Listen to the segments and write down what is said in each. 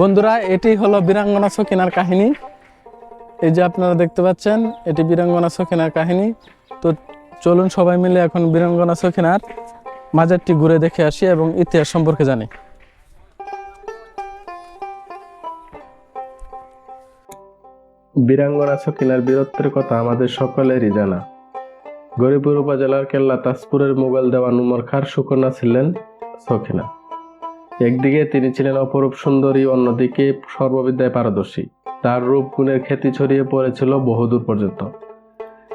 বন্ধুরা, এটি হলো বীরাঙ্গনা সকিনার কাহিনী। এই যে আপনারা দেখতে পাচ্ছেন, এটি বীরাঙ্গনা সকিনার কাহিনী। তো চলুন সবাই মিলে এখন বীরাঙ্গনা সকিনার মাজারটি ঘুরে দেখে আসি এবং ইতিহাস সম্পর্কে জানি। বীরাঙ্গনা সকিনার বীরত্বের কথা আমাদের সকলেরই জানা। গরিপুর উপজেলার কেল্লা তাজপুরের মোগল দেওয়ান উমর খার সুকন্যা ছিলেন সখিনা। একদিকে তিনি ছিলেন অপরূপ সুন্দরী, অন্যদিকে সর্ববিদ্যায় পারদর্শী। তার রূপ গুণের খ্যাতি ছড়িয়ে পড়েছিল বহুদূর পর্যন্ত।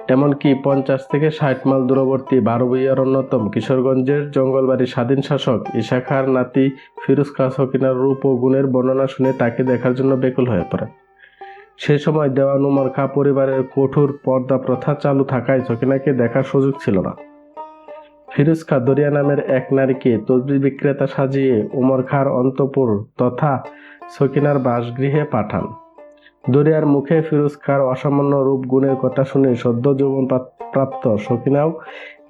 এমনকি পঞ্চাশ থেকে ষাট মাইল দূরবর্তী বারোবইয়ার অন্যতম কিশোরগঞ্জের জঙ্গলবাড়ির স্বাধীন শাসক ঈশা খাঁর নাতি ফিরোজ খা সকিনার রূপ ও গুণের বর্ণনা শুনে তাকে দেখার জন্য বেকুল হয়ে পড়ে। সে সময় দেওয়ান উমর খা পরিবারের কঠোর পর্দা প্রথা চালু থাকায় সকিনাকে দেখার সুযোগ ছিল না। ফিরোজ খা দরিয়া নামের এক নারীকে তসবি বিক্রেতা সাজিয়ে উমর খার অন্তপুর তথা সকিনার বাসগৃহে পাঠান। দরিয়ার মুখে ফিরোজ খার অসামান্য রূপ গুণের কথা শুনে সদ্য যৌবন প্রাপ্ত সকিনাও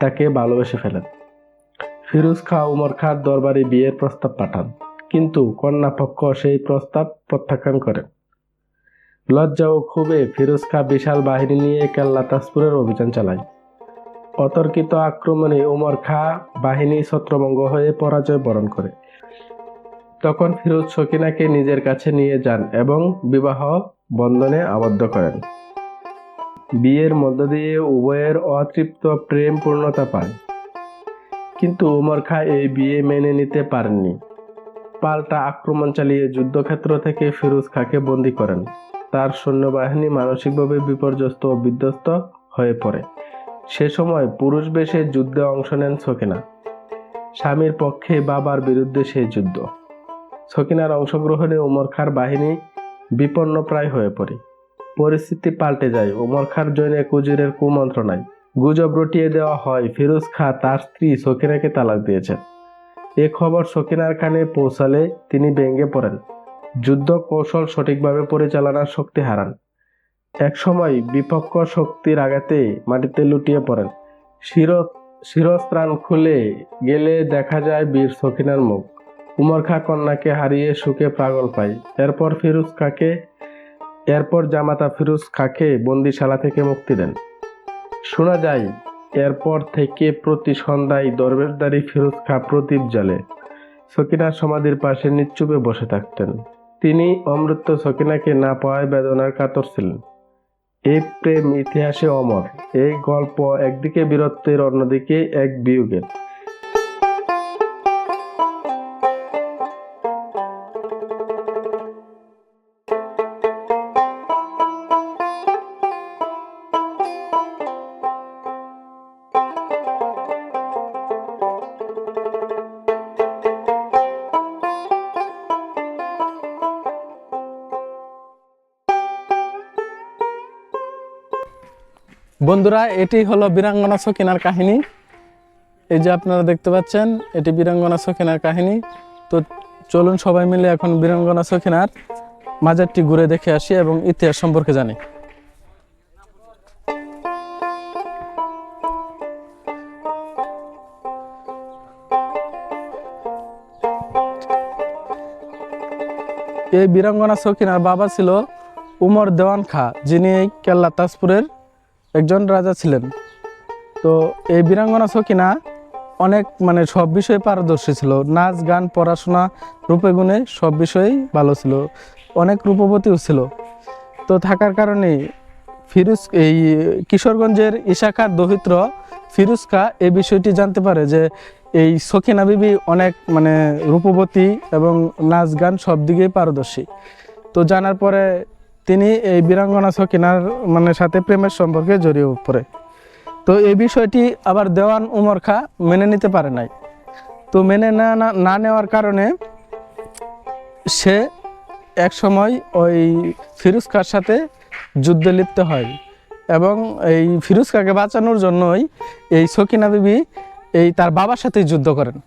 তাকে ভালোবেসে ফেলেন। ফিরোজ খা উমর খার দরবারে বিয়ের প্রস্তাব পাঠান, কিন্তু কন্যাপক্ষ সেই প্রস্তাব প্রত্যাখ্যান করেন। লজ্জা ও ক্ষোভে ফিরোজ খা বিশাল বাহিনী নিয়ে কেল্লা তাজপুরের অভিযান চালায়। অতর্কিত আক্রমণে ওমর খা বাহিনী ছত্রভঙ্গ হয়ে পরাজয় বরণ করে। তখন ফিরোজ সকিনাকে নিজের কাছে নিয়ে যান এবং বিবাহ বন্ধনে আবদ্ধ করেন। বিয়ের মধ্য দিয়ে উভয়ের অতৃপ্ত প্রেম পূর্ণতা পায় কিন্তু ওমর খা এই বিয়ে মেনে নিতে পারেননি। পাল্টা আক্রমণ চালিয়ে যুদ্ধক্ষেত্র থেকে ফিরোজ খাকে বন্দী করেন। তার সৈন্যবাহিনী মানসিকভাবে বিপর্যস্ত ও বিধ্বস্ত হয়ে পড়ে। সে সময় পুরুষ বেশে যুদ্ধে অংশ নেন সকিনা। স্বামীর পক্ষে বাবার বিরুদ্ধে সেই যুদ্ধ। সকিনার অংশগ্রহণে উমর খার বাহিনী বিপন্ন প্রায় হয়ে পড়ে। পরিস্থিতি পাল্টে যায়। উমর খার জৈনে কুজিরের কুমন্ত্রণায় গুজব রটিয়ে দেওয়া হয়, ফিরোজ খা তার স্ত্রী সকিনাকে তালাক দিয়েছেন। এ খবর সকিনার কানে পৌঁছালে তিনি ভেঙে পড়েন। যুদ্ধ কৌশল সঠিকভাবে পরিচালনার শক্তি হারান। একসময় বিপক্ষ শক্তির আঘাতে মাটিতে লুটিয়ে পড়েন। শির শিরস্ত্রাণ খুলে গেলে দেখা যায় বীর সখিনার মুখ। উমর খা কন্যাকে হারিয়ে সুখে পাগল পায়। এরপর ফিরোজ খাকে এরপর জামাতা ফিরোজ খাকে বন্দিশালা থেকে মুক্তি দেন। শোনা যায়, এরপর থেকে প্রতি সন্ধ্যায় দরবেশদারি ফিরোজ খা প্রদীপ জ্বালে। সকিনার সমাধির পাশে নিশ্চুপে বসে থাকতেন। তিনি অমৃত সকিনাকে না পাওয়ায় বেদনার কাতর ছিলেন। এই প্রেম ইতিহাসে অমর। এই গল্প একদিকে বীরত্বের অন্যদিকে এক বিয়োগের। বন্ধুরা, এটি হলো বীরাঙ্গনা সকিনার কাহিনী। এই যে আপনারা দেখতে পাচ্ছেন, এটি বীরাঙ্গনা সকিনার কাহিনী। তো চলুন সবাই মিলে এখন বীরাঙ্গনা সকিনার মাজারটি ঘুরে দেখে আসি এবং ইতিহাস সম্পর্কে জানি। এই বীরাঙ্গনা সকিনার বাবা ছিল উমর দেওয়ান খা, যিনি এই কেল্লা তাজপুরের একজন রাজা ছিলেন। তো এই বীরাঙ্গনা সকিনা অনেক মানে সব বিষয়ে পারদর্শী ছিল। নাচ, গান, পড়াশোনা রূপে গুণে সব বিষয়েই ভালো ছিল। অনেক রূপবতীও ছিল। তো থাকার কারণে ফিরুজ, এই কিশোরগঞ্জের ইশাখার দহিত্র ফিরুজ খা এই বিষয়টি জানতে পারে যে এই সখিনা বিবি অনেক মানে রূপবতী এবং নাচ, গান সব দিকেই পারদর্শী। তো জানার পরে তিনি এই বীরাঙ্গনা সকিনার মানে সাথে প্রেমের সম্পর্কে জড়িয়ে পড়ে। তো এই বিষয়টি আবার দেওয়ান উমর খা মেনে নিতে পারে নাই। তো মেনে না, না- নেওয়ার কারণে সে এক সময় ওই ফিরোজ খার সাথে যুদ্ধে লিপ্ত হয় এবং এই ফিরোজ খাকে বাঁচানোর জন্যই এই সকিনা বিবি এই তার বাবার সাথে যুদ্ধ করেন।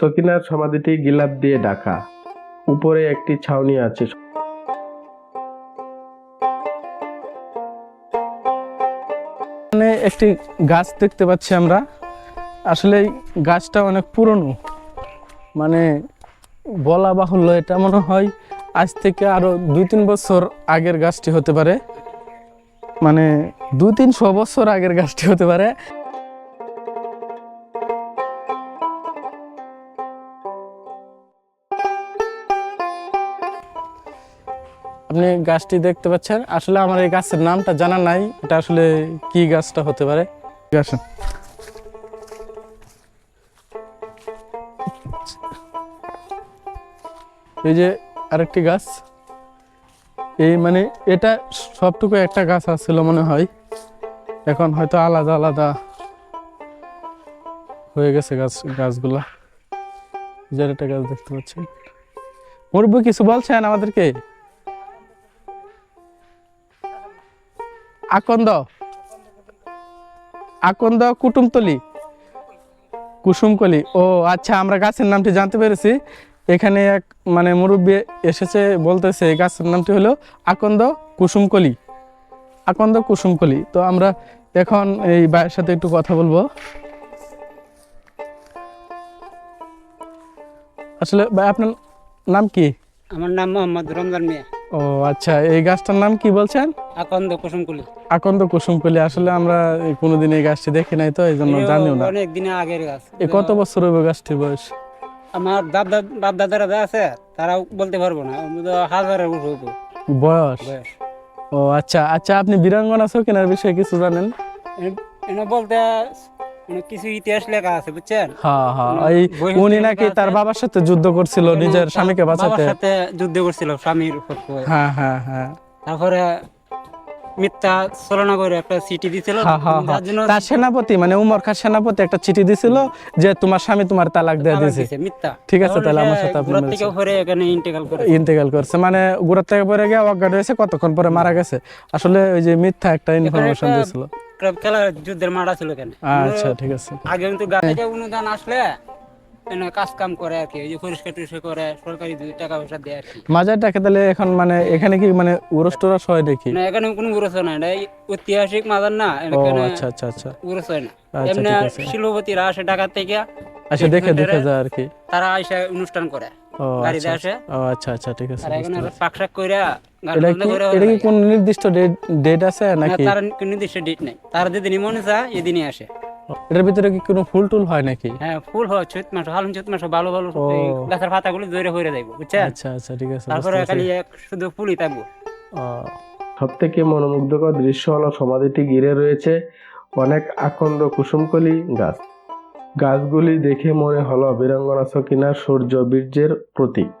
সকিনার সমাধিটি গিলাপ দিয়ে ঢাকা। উপরে একটি ছাউনি আছে। এখানে একটি গাছ দেখতে পাচ্ছি আমরা। আসলে গাছটা অনেক পুরনো। মানে বলা বাহুল্য, এটা মনে হয় আজ থেকে আরও দুই তিন বছর আগের গাছটি হতে পারে। মানে দুই তিনশো বছর আগের গাছটি হতে পারে। আপনি গাছটি দেখতে পাচ্ছেন। আসলে আমার এই গাছের নামটা জানা নাই। এটা আসলে কি গাছটা হতে পারে? গাছ এই যে আরেকটি গাছ। এই মানে এটা সবটুকু একটা গাছ আছিল মনে হয়। এখন হয়তো আলাদা আলাদা হয়ে গেছে গাছ গাছগুলা। যার একটা গাছ দেখতে পাচ্ছেন। মুরব্বী কিছু বলছেন আমাদেরকে? আকন্দ। আকন্দ কুটুমতলি। কুসুমকলি। ও আচ্ছা আমরা গাছের নামটি জানতে পেরেছি। এখানে এক মানে মুরব্বী এসেছে বলতেছে এই গাছের নামটি হলো আকন্দ কুসুমকলি। আকন্দ কুসুমকলি। তো আমরা এখন এই ভাইয়ের সাথে একটু কথা বলব। আসলে ভাই আপনার নাম কি? আমার নাম মোহাম্মদ রমজান মিয়া। ও আচ্ছা এই গাছটার নাম কি বলছেন? আকন্দ কুসুমকুলি। আকন্দ কুসুমকলি আসলে আমরা কোনোদিন এই গাছটি দেখি নাই তো এই জন্য জানিও না। অনেক দিনে আগের গাছ। এ কত বছর হবে গাছটির বয়স? আমার দাদ বাপ দাদারা যা আছে তারাও বলতে পারব না হাজারের উপর বয়স? ও আচ্ছা আচ্ছা আপনি বীরাঙ্গনা শৌখিনের বিষয়ে কিছু জানেন? এ- এনে বলতে মানে কিছু ইতিহাস লেখা আছে বুঝছেন? হ্যাঁ হ্যাঁ এই উনি নাকি তার বাবার সাথে যুদ্ধ করছিল নিজের স্বামীকে বাঁচাতে। বাবার সাথে যুদ্ধ করছিল স্বামীর উপর হ্যাঁ হ্যাঁ হ্যাঁ। তারপরে মিথ্যা ছলনা করে একটা সিটি দিছিল। তার সেনাপতি মানে উমর খান সেনাপতি একটা চিঠি দিছিল যে তোমার স্বামী তোমার তালাক দিয়ে দিয়েছে। মিথ্যা। ঠিক আছে, তাহলে আমার সাথে আপনি থেকে পরে এখানে করে ইন্তেকাল করছে মানে গুড়ার থেকে পরে গিয়ে অজ্ঞান হয়েছে কতক্ষণ পরে মারা গেছে। আসলে ওই যে মিথ্যা একটা ইনফরমেশন দিয়েছিল। খেলা যুদ্ধের মারা ছিল কেন আচ্ছা ঠিক আছে। আগে কিন্তু অনুদান আসলে কাজ কাম করে আর কি এই যে পরিষ্কার টরিষ্কার করে সরকারি টাকা পয়সা দেয় আর কি। মাজারটাকে তাহলে এখন মানে এখানে কি মানে উরস টুরস হয় নাকি? না এখানে কোনো গুরুত্ব নাই এটা ঐতিহাসিক মাদার না এখানে আচ্ছা আচ্ছা আচ্ছা। গুরুত্ব হয় না। আচ্ছা, এমনি শিল্পপতিরা আসে ঢাকা থেকে আচ্ছা দেখে দেখে যায় আর কি। তারা আইসা অনুষ্ঠান করে গাড়িতে আচ্ছা আসে। ও আচ্ছা আচ্ছা ঠিক আছে এখানে কইরা এটা কি কোন নির্দিষ্ট ডেট আছে না নাকি? তার নির্দিষ্ট ডেট নাই। তারা যেদিনই মনে চায় এদিনই আসে। এটার ভিতরে কি কোনো ফুল টুল হয় নাকি? হ্যাঁ ফুল হয় চৈত মাস হালুন চৈত মাস ভালো ভালো গাছের পাতাগুলো হয়ে যাইব বুঝছেন? আচ্ছা আচ্ছা ঠিক আছে তারপরে খালি এক শুধু ফুলই থাকব। সব থেকে মনোমুগ্ধকর দৃশ্য হলো সমাধিটি ঘিরে রয়েছে অনেক আকন্দ কুসুমকলি গাছ। গাছগুলি দেখে মনে হলো বীরাঙ্গনা সকিনার সূর্য বীর্যের প্রতীক।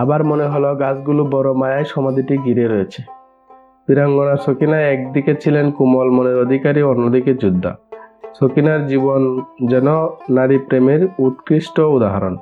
আবার মনে হলো গাছগুলো বড় মায়ায় সমাধিটি ঘিরে রয়েছে। বীরাঙ্গনা সকিনা একদিকে ছিলেন কোমল মনের অধিকারী, অন্যদিকে যোদ্ধা। সকিনার জীবন যেন নারী প্রেমের উৎকৃষ্ট উদাহরণ।